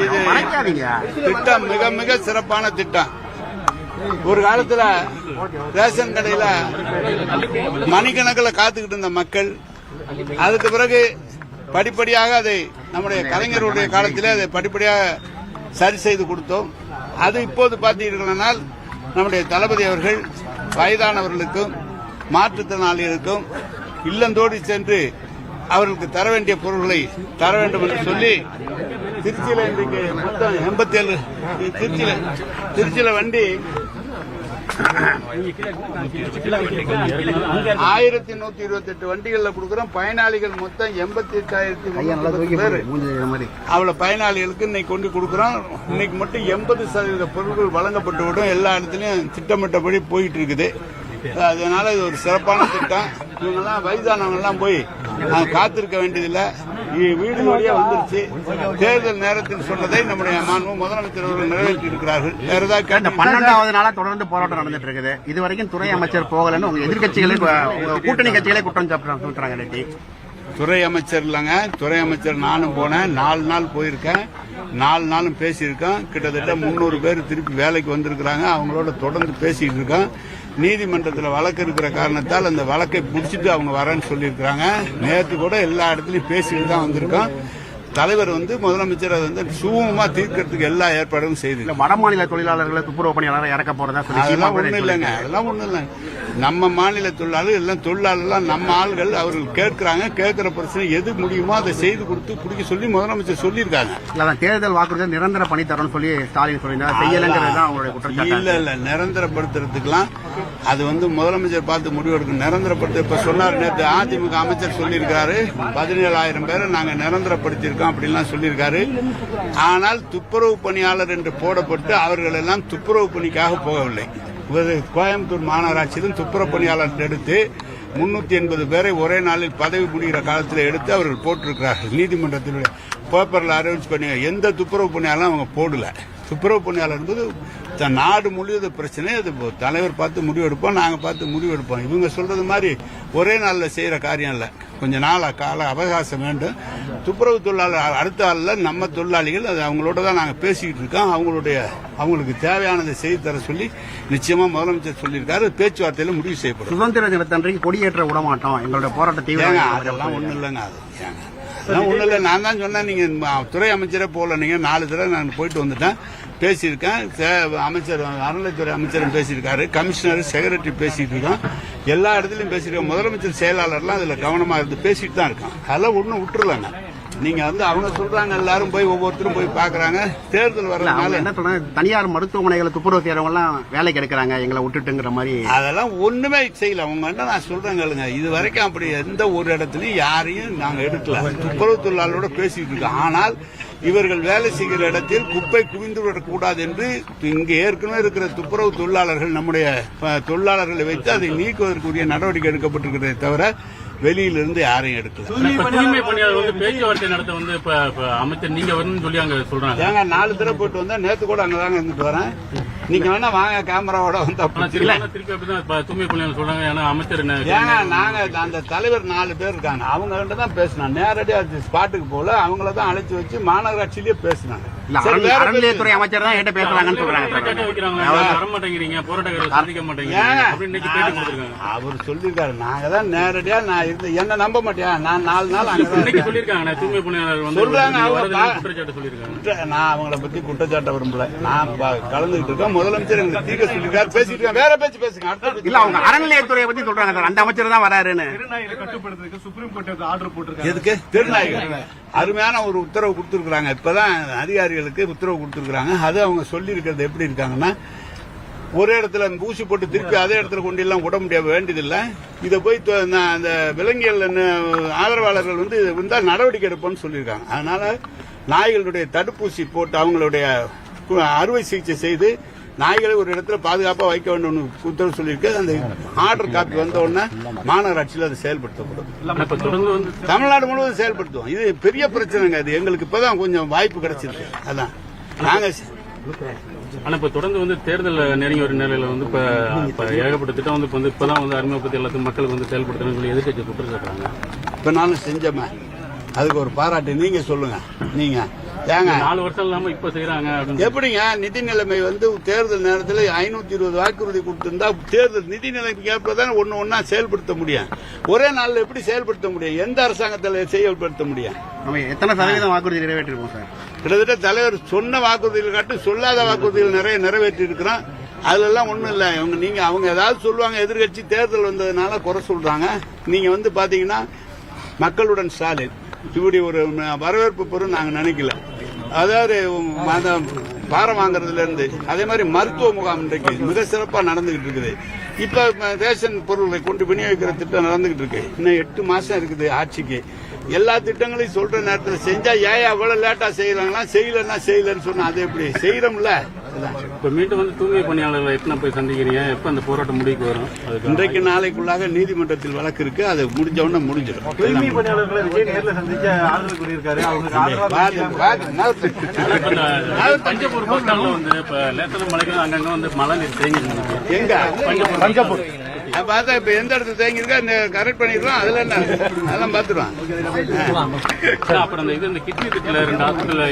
இது திட்டம் மிக மிக சிறப்பான திட்டம். ஒரு காலத்துல ரேஷன் கடையில மணிக்கணக்கில் காத்துக்கிட்டு இருந்த மக்கள் அதுக்கு பிறகு படிப்படியாக அதை நம்முடைய கலைஞருடைய காலத்திலே அதை படிப்படியாக சரி செய்து கொடுத்தோம். அது இப்போது பார்த்தீர்களானால் நம்முடைய தளபதி அவர்கள் வயதானவர்களுக்கும் மாற்றுத்திறனாளிகளுக்கும் இல்லந்தோடி சென்று அவர்களுக்கு தர வேண்டிய பொருட்களை தர வேண்டும் என்று சொல்லி திருச்சியில இன்றைக்கு மொத்தம் எண்பத்தி ஏழு திருச்சியில திருச்சியில வண்டி. ஆயிரத்தி நூத்தி இருபத்தி எட்டு வண்டிகள்ல கொடுக்குறோம். பயனாளிகள் மொத்தம் எண்பத்தி எட்டாயிரத்தி அவ்வளவு பயனாளிகளுக்கு இன்னைக்கு கொண்டு கொடுக்குறோம். இன்னைக்கு மட்டும் எண்பது சதவீத பொருட்கள் வழங்கப்பட்டு விடும் எல்லா இடத்துலயும் திட்டமிட்டபடி போயிட்டு இருக்குது. அதனால இது ஒரு சிறப்பான திட்டம். இவங்கெல்லாம் வயதானவங்க எல்லாம் போய் அங்க காத்திருக்க வேண்டியதில்லை. வீடு வழியா வந்துருச்சு. தேர்தல் நேரத்தில் சொன்னதை நம்முடைய மாண்பு முதலமைச்சர் அவர்கள் நிறைவேற்றி இருக்கிறார்கள் வேற ஏதாவது பன்னெண்டாவது நாளா தொடர்ந்து போராட்டம் நடந்துட்டு இருக்குது இது வரைக்கும் துறை அமைச்சர் போகலன்னு உங்க எதிர்க்கட்சிகளே உங்க கூட்டணி கட்சிகளே குற்றம் நேத்தி. துறை அமைச்சர் இல்லைங்க. துறை அமைச்சர் நானும் போனேன். நாலு நாள் போயிருக்கேன். நாலு நாளும் பேசியிருக்கேன். கிட்டத்தட்ட முந்நூறு பேர் திருப்பி வேலைக்கு வந்திருக்கிறாங்க. அவங்களோட தொடர்ந்து பேசிட்டு இருக்கோம். நீதிமன்றத்தில் வழக்கு இருக்கிற காரணத்தால் அந்த வழக்கை முடிச்சிட்டு அவங்க வரேன்னு சொல்லியிருக்கிறாங்க. நேற்று கூட எல்லா இடத்துலையும் பேசிட்டு தான் வந்திருக்கோம். தலைவர் வந்து முதலமைச்சர் வந்து சுமூகமா தீர்க்கறதுக்கு எல்லா ஏற்பாடும் செய்து. இல்ல வட மாநில தொழிலாளர்களை துப்புரவு பணியாளரை இறக்க போறதா சொல்லி அதெல்லாம் ஒண்ணும் இல்லைங்க. அதெல்லாம் ஒண்ணும் இல்லைங்க. நம்ம மாநில தொழிலாளர் எல்லாம் தொழிலாளர்லாம் நம்ம ஆள்கள் அவர்கள் கேட்கறாங்க கேட்கிற பிரச்சனை எது முடியுமோ அதை செய்து கொடுத்து குடிக்க சொல்லி முதலமைச்சர் சொல்லியிருக்காங்க. தேர்தல் வாக்குறுதி நிரந்தர பணி தரணும்னு சொல்லி ஸ்டாலின் சொல்லியிருந்தார். செய்யலைங்கிறது தான் அவங்களுடைய குற்றச்சாட்டு இல்ல இல்ல நிரந்தரப்படுத்துறதுக்கெல்லாம் அது வந்து முதலமைச்சர் பார்த்து முடிவெடுக்கும் நிரந்தரப்படுத்த இப்ப சொன்னார் நேற்று அதிமுக அமைச்சர் சொல்லியிருக்காரு. பதினேழாயிரம் பேரை நாங்க நிரந்தரப்படுத்தியிருக்கோம் அப்படின்லாம் சொல்லியிருக்காரு. ஆனால் துப்புரவு பணியாளர் என்று போடப்பட்டு அவர்கள் எல்லாம் துப்புரவு பணிக்காக போகவில்லை. கோயம்புத்தூர் மாநகராட்சியிலும் துப்புரப்பணியாளர் எடுத்து முன்னூத்தி எண்பது பேரை ஒரே நாளில் பதவி முடிகிற காலத்தில் எடுத்து அவர்கள் போட்டிருக்கிறார்கள். நீதிமன்றத்தினுடைய பேப்பரில் அரேஞ்ச் பண்ணி எந்த துப்புரவு பணியாளரும் அவங்க போடல. துப்புரவு பணியாளர் என்பது த- நாடு முழுவது பிரச்சனை. அது இப்போ தலைவர் பார்த்து முடிவெடுப்போம் நாங்கள் பார்த்து முடிவெடுப்போம். இவங்க சொல்றது மாதிரி ஒரே நாளில் செய்யற காரியம் இல்லை. கொஞ்ச நாள் கால அவகாசம் வேண்டும். துப்புரவு தொழிலாளர் அடுத்த ஆள்ல நம்ம தொழிலாளிகள் அது அவங்களோட தான் நாங்க பேசிக்கிட்டு இருக்கோம். அவங்களுடைய அவங்களுக்கு தேவையானதை செய்து தர சொல்லி நிச்சயமா முதலமைச்சர் சொல்லியிருக்காரு. பேச்சுவார்த்தையில முடிவு செய்யப்படும். சுதந்திர தினத்தன்றைக்கு கொடியேற்ற விட மாட்டோம் எங்களுடைய போராட்ட ஏங்க தீவிரம் அதெல்லாம் ஒண்ணும் இல்லைங்க அது. ஏங்க ஒண்ணும் இல்லை. நான் தான் சொன்னேன் நீங்க ம- துறை அமைச்சரே போகல. நீங்க நாலு தடவை நான் போயிட்டு வந்துட்டேன். பேசியிருக்கேன். அமைச்சர் அறநிலைத்துறை அமைச்சரும் பேசியிருக்காரு. கமிஷனர் செக்ரட்டரி பேசிட்டு இருக்கோம் எல்லா இடத்துலயும் பேசியிருக்கோம் முதலமைச்சர் செயலாளர்லாம் அதுல கவனமா இருந்து பேசிட்டு தான் இருக்கான். அதெல்லாம் ஒன்றும் விட்டுருலாங்க நீங்க வந்து அவங்க சொல்றாங்க எல்லாரும் போய் ஒவ்வொருத்தரும் போய் பாக்குறாங்க. தேர்தல் வர்றதுனால என்ன சொல்றாங்க? தனியார் மருத்துவமனைகளை துப்புரவு செய்யறவங்க எல்லாம் வேலைக்கு எடுக்கிறாங்க எங்களை விட்டுட்டுங்கிற மாதிரி. அதெல்லாம் ஒண்ணுமே செய்யல. அவங்க என்ன நான் சொல்றேன் கேளுங்க. இது வரைக்கும் அப்படி எந்த ஒரு இடத்துலயும் யாரையும் நாங்க எடுக்கல. துப்புரவு தொழிலாளரோட பேசிட்டு இருக்கோம். ஆனால் இவர்கள் வேலை செய்கிற இடத்தில் குப்பை குவிந்து விடக்கூடாது என்று இங்கு ஏற்கனவே இருக்கிற துப்புரவு தொழிலாளர்கள் நம்முடைய தொழிலாளர்களை வைத்து அதை நீக்குவதற்குரிய நடவடிக்கை எடுக்கப்பட்டிருக்கிறதே தவிர வெளியிலிருந்து யாரையும் எடுக்கல. இப்ப தூய்மை பணியாளர் வந்து பேச்சுவார்த்தை நடத்த வந்து அமைச்சர் நீங்க வரணும்னு சொல்லி அங்க சொல்றாங்க. ஏங்க நாலு தடவை போயிட்டு வந்தா நேத்து கூட அங்கதாங்க இருந்துட்டு வரேன். நீங்க வேணா வாங்க கேமராவோட வந்து திருப்பி அப்படிதான் தூய்மை பணியாளர் சொல்றாங்க. ஏன்னா அமைச்சர் என்ன ஏங்க நாங்க அந்த தலைவர் நாலு பேர் இருக்காங்க. அவங்க கிட்ட தான் பேசினோம். நேரடியா ஸ்பாட்டுக்கு போல அவங்கள தான் அழைச்சு வச்சு மாநகராட்சியிலேயே பேசினாங்க. அறநிலையத்துறை அமைச்சர் தான் என்கிட்ட பேசுறாங்கன்னு சொல்றாங்க அவர் சொல்லியிருக்காரு. நாங்க தான் நேரடியா நான் இருந்து என்ன நம்ப மாட்டியா? நான் நாலு நாள். சொல்லியிருக்காங்க தூய்மை பணியாளர் வந்து சொல்றாங்க, நான் அவங்கள பத்தி குற்றச்சாட்ட விரும்பல. நான் கலந்துகிட்டு இருக்கேன். முதலமைச்சர் எங்களுக்கு தீர்க்க சொல்லியிருக்காரு. பேசிட்டு இருக்கேன். வேற பேச்சு பேசுங்க. இல்ல அவங்க அறநிலையத்துறையை பத்தி சொல்றாங்க சார். அந்த அமைச்சர் தான் வராருன்னு. கட்டுப்படுத்துறதுக்கு சுப்ரீம் கோர்ட் ஆர்டர் போட்டிருக்காங்க. எதுக்கு? திருநாயகர் அருமையான ஒரு உத்தரவு கொடுத்துருக்குறாங்க. இப்பதான் அதிகாரிகளுக்கு உத்தரவு கொடுத்துருக்காங்க அது அவங்க சொல்லி இருக்கிறது எப்படி இருக்காங்கன்னா ஒரே இடத்துல ஊசி போட்டு திருப்பி அதே இடத்துல கொண்டு எல்லாம் விட முடிய வேண்டியதில்லை. இதை போய் நான் அந்த விலங்கியல் ஆதரவாளர்கள் வந்து இது வந்தால் நடவடிக்கை எடுப்போம்னு சொல்லியிருக்காங்க. அதனால நாய்களுடைய தடுப்பூசி போட்டு அவங்களுடைய அறுவை சிகிச்சை செய்து நாய்களை ஒரு இடத்துல பாதுகாப்பா வைக்க வேண்டும் உத்தரவு சொல்லியிருக்கு. அந்த ஆர்டர் காப்பி வந்த உடனே மாநகராட்சியில் அது செயல்படுத்தப்படும். ஆனா இப்ப தொடர்ந்து வந்து தமிழ்நாடு முழுவதும் செயல்படுத்துவோம். இது பெரிய பிரச்சனைங்க. அது எங்களுக்கு இப்பதான் கொஞ்சம் வாய்ப்பு கிடைச்சிருக்கு. அதான். நாங்க ஆனா இப்ப தொடர்ந்து வந்து தேர்தல் நெருங்கி வரும் நிலையில வந்து இப்ப ஏகப்பட்ட திட்டம் வந்து இப்ப வந்து இப்பதான் வந்து அறிமுகப்படுத்தி எல்லாத்தையும் மக்களுக்கு வந்து செயல்படுத்தணும்னு சொல்லி எதிர்க்கட்சி குற்றம் சாட்டுறாங்க. இப்ப நானும் செஞ்சோமே அதுக்கு ஒரு பாராட்டு. நீங்க சொல்லுங்க. நீங்க. ஏங்க நாலு வருஷம் இல்லாம இப்ப செய்யறாங்க அப்படின்னு எப்படிங்க? நிதி நிலைமை வந்து தேர்தல் நேரத்தில் ஐநூத்தி இருபது வாக்குறுதி கொடுத்திருந்தா தேர்தல் நிதி நிலைமைக்கு ஏற்பதான் ஒன்னு ஒன்னா செயல்படுத்த முடியும். ஒரே நாள்ல எப்படி செயல்படுத்த முடியும்? எந்த அரசாங்கத்தில் செயல்படுத்த முடியும்? நம்ம எத்தனை சதவீதம் வாக்குறுதி நிறைவேற்றிருக்கோம் சார்? கிட்டத்தட்ட தலைவர் சொன்ன வாக்குறுதிகள் காட்டும் சொல்லாத வாக்குறுதிகள் நிறைய நிறைவேற்றி இருக்கிறோம் அதுல எல்லாம் ஒண்ணும் இல்ல. இவங்க நீங்க அவங்க ஏதாவது சொல்லுவாங்க எதிர்கட்சி தேர்தல் வந்ததுனால குறை சொல்றாங்க. நீங்க வந்து பாத்தீங்கன்னா மக்களுடன் ஸ்டாலின். இப்படி ஒரு வரவேற்பு பெறும் நாங்க நினைக்கல. அதாவது அந்த பாரம் வாங்குறதுல இருந்து அதே மாதிரி மருத்துவ முகாம் இன்றைக்கு மிக சிறப்பா நடந்துகிட்டு இருக்குது. இப்ப ரேஷன் பொருள்களை கொண்டு விநியோகிக்கிற திட்டம் நடந்துகிட்டு இருக்கு. இன்னும் எட்டு மாசம் இருக்குது ஆட்சிக்கு. எல்லா திட்டங்களையும் சொல்ற நேரத்தில் செஞ்சா ஏன் அவ்வளவு லேட்டா செய்யறாங்களா செய்யலன்னா செய்யலன்னு சொன்னா அது எப்படி? செய்யறோம்ல இப்ப மீண்டும் வந்து தூய்மை பணியாளர்களை எத்தனை போய் சந்திக்கிறீங்க? எப்ப அந்த போராட்டம் முடிவுக்கு வரும்? இன்றைக்கு நாளைக்குள்ளாக நீதிமன்றத்தில் வழக்கு இருக்கு. அது முடிஞ்ச உடனே முடிஞ்சிடும். தூய்மை பணியாளர்களை விஜய் நேர்ல சந்திச்சு ஆறுதல் கூறியிருக்காரு. அவங்களுக்கு பஸ் ஸ்டாண்ட்ல வந்து இப்ப அங்கங்க வந்து மழை நீர் தேங்கி. எங்க? பங்கப்பூர் பார்த்தா இப்ப எந்த இடத்துல தேங்கி இருக்கா கரெக்ட் பண்ணிடுறோம். அதுல என்ன? அதெல்லாம் பாத்துருவான் அப்புறம் இது இந்த கிட்னி ரெண்டு ஹாஸ்பிட்டல்